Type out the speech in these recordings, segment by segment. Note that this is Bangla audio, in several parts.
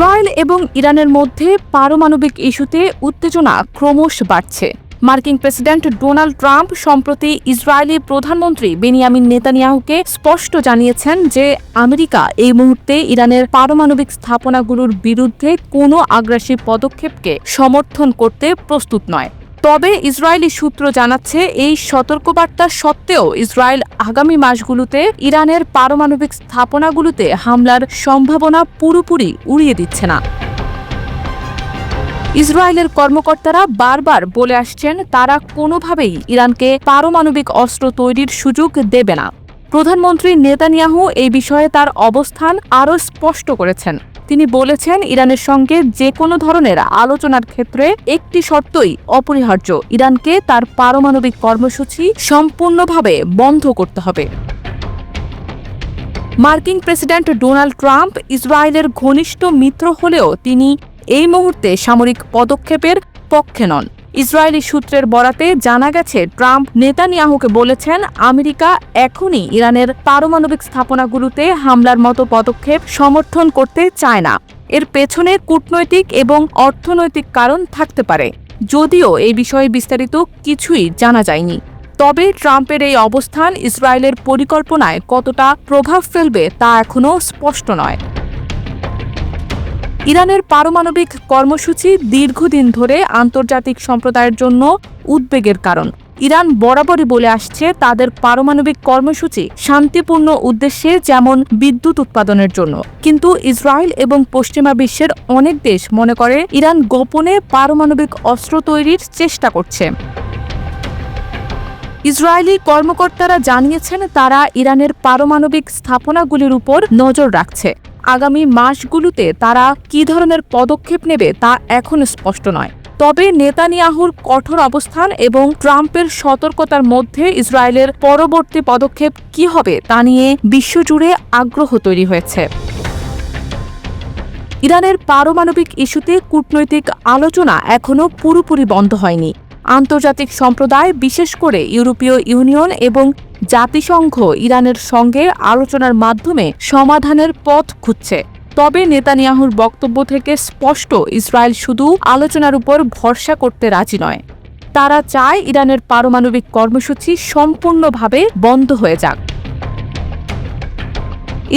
ইসরায়েল এবং ইরানের মধ্যে পারমাণবিক ইস্যুতে উত্তেজনা ক্রমশ বাড়ছে। মার্কিন প্রেসিডেন্ট ডোনাল্ড ট্রাম্প সম্প্রতি ইসরায়েলি প্রধানমন্ত্রী বেনিয়ামিন নেতানিয়াহুকে স্পষ্ট জানিয়েছেন যে আমেরিকা এই মুহূর্তে ইরানের পারমাণবিক স্থাপনাগুলোর বিরুদ্ধে কোনো আগ্রাসী পদক্ষেপকে সমর্থন করতে প্রস্তুত নয়। তবে ইসরায়েলি সূত্র জানাচ্ছে, এই সতর্কবার্তা সত্ত্বেও ইসরায়েল আগামী মাসগুলোতে ইরানের পারমাণবিক স্থাপনাগুলোতে হামলার সম্ভাবনা পুরোপুরি উড়িয়ে দিচ্ছে না। ইসরায়েলের কর্মকর্তারা বারবার বলে আসছেন, তারা কোনোভাবেই ইরানকে পারমাণবিক অস্ত্র তৈরির সুযোগ দেবে না। প্রধানমন্ত্রী নেতানিয়াহু এই বিষয়ে তার অবস্থান আরও স্পষ্ট করেছেন। তিনি বলেছেন, ইরানের সঙ্গে যে কোনো ধরনের আলোচনার ক্ষেত্রে একটি শর্তই অপরিহার্য। ইরানকে তার পারমাণবিক কর্মসূচি সম্পূর্ণভাবে বন্ধ করতে হবে। মার্কিন প্রেসিডেন্ট ডোনাল্ড ট্রাম্প ইসরায়েলের ঘনিষ্ঠ মিত্র হলেও তিনি এই মুহূর্তে সামরিক পদক্ষেপের পক্ষে নন। ইসরায়েলি সূত্রের বরাতে জানা গেছে, ট্রাম্প নেতানিয়াহুকে বলেছেন, আমেরিকা এখনই ইরানের পারমাণবিক স্থাপনাগুলোতে হামলার মতো পদক্ষেপ সমর্থন করতে চায় না। এর পেছনে কূটনৈতিক এবং অর্থনৈতিক কারণ থাকতে পারে। যদিও এই বিষয়ে বিস্তারিত কিছুই জানা যায়নি। তবে ট্রাম্পের এই অবস্থান ইসরায়েলের পরিকল্পনায় কতটা প্রভাব ফেলবে তা এখনও স্পষ্ট নয়। ইরানের পারমাণবিক কর্মসূচি দীর্ঘদিন ধরে আন্তর্জাতিক সম্প্রদায়ের জন্য উদ্বেগের কারণ। ইরান বরাবরই বলে আসছে তাদের পারমাণবিক কর্মসূচি শান্তিপূর্ণ উদ্দেশ্যে যেমন বিদ্যুৎ উৎপাদনের জন্য। কিন্তু ইসরায়েল এবং পশ্চিমা বিশ্বের অনেক দেশ মনে করে ইরান গোপনে পারমাণবিক অস্ত্র তৈরির চেষ্টা করছে। ইসরায়েলি কর্মকর্তারা জানিয়েছেন তারা ইরানের পারমাণবিক স্থাপনাগুলির উপর নজর রাখছে। আগামী মাসগুলোতে তারা কী ধরনের পদক্ষেপ নেবে তা এখন স্পষ্ট নয়। তবে নেতানিয়াহুর কঠোর অবস্থান এবং ট্রাম্পের সতর্কতার মধ্যে ইসরায়েলের পরবর্তী পদক্ষেপ কি হবে তা নিয়ে বিশ্বজুড়ে আগ্রহ তৈরি হয়েছে। ইরানের পারমাণবিক ইস্যুতে কূটনৈতিক আলোচনা এখনও পুরোপুরি বন্ধ হয়নি। আন্তর্জাতিক সম্প্রদায়, বিশেষ করে ইউরোপীয় ইউনিয়ন এবং জাতিসংঘ ইরানের সঙ্গে আলোচনার মাধ্যমে সমাধানের পথ খুঁজছে। তবে নেতানিয়াহুর বক্তব্য থেকে স্পষ্ট, ইসরায়েল শুধু আলোচনার উপর ভরসা করতে রাজি নয়। তারা চায় ইরানের পারমাণবিক কর্মসূচি সম্পূর্ণভাবে বন্ধ হয়ে যাক।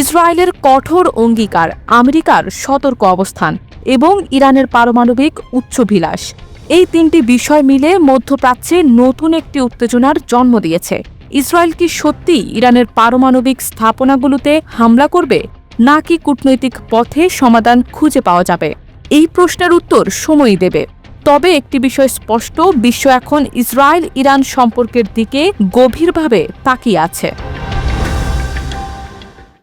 ইসরায়েলের কঠোর অঙ্গীকার, আমেরিকার সতর্ক অবস্থান এবং ইরানের পারমাণবিক উচ্চভিলাষ। এই তিনটি বিষয় মিলে মধ্যপ্রাচ্যে নতুন একটি উত্তেজনার জন্ম দিয়েছে। ইসরায়েল কি সত্যি ইরানের পারমাণবিক স্থাপনাগুলোতে হামলা করবে, নাকি কূটনৈতিক পথে সমাধান খুঁজে পাওয়া যাবে? এই প্রশ্নের উত্তর সময়ই দেবে। তবে একটি বিষয় স্পষ্ট, বিশ্ব এখন ইসরায়েল ইরান সম্পর্কের দিকে গভীরভাবে তাকিয়ে আছে।